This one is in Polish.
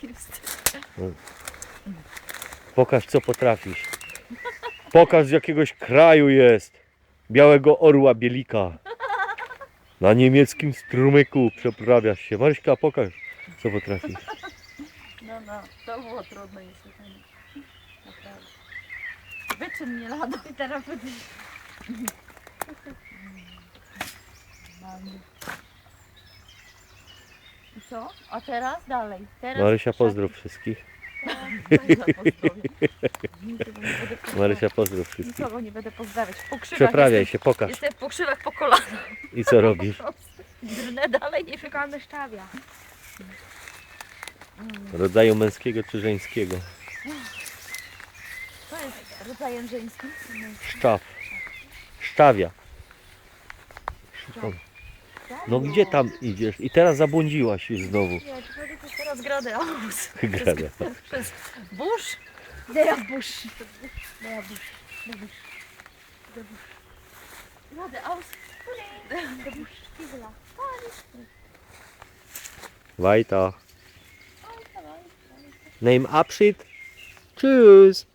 Kirst. Pokaż co potrafisz. Pokaż z jakiegoś kraju jest. Białego orła bielika. Na niemieckim strumyku przeprawiasz się. Maryśka, pokaż co potrafisz. No, no, to było trudne. Naprawdę. Wyczyn mnie lado i teraz będziesz... I co? A teraz dalej. Teraz Marysia, pozdrów wszystkich. Marysia, pozdrów wszystkich. Nikogo nie będę pozdrawiać. W pokrzywach Przeprawiaj jestem, się, pokaż. Jestem w pokrzywach po kolana. I co robisz? Drnę dalej, nie Szukamy szczawia. Rodzaju męskiego czy żeńskiego? To jest rodzajem żeńskim. Szczaw. Szczawia. Szukam. No gdzie tam idziesz? I teraz zabłądziłaś już znowu. Nie, czy chodzi tu teraz gradę aus. Gradę. Przez, przez burz. Der Busch. Der burz. Der burz. Der burz. Gradę aus. Der Busch. Gisela. Weiter. Name Abschied. Tschüss.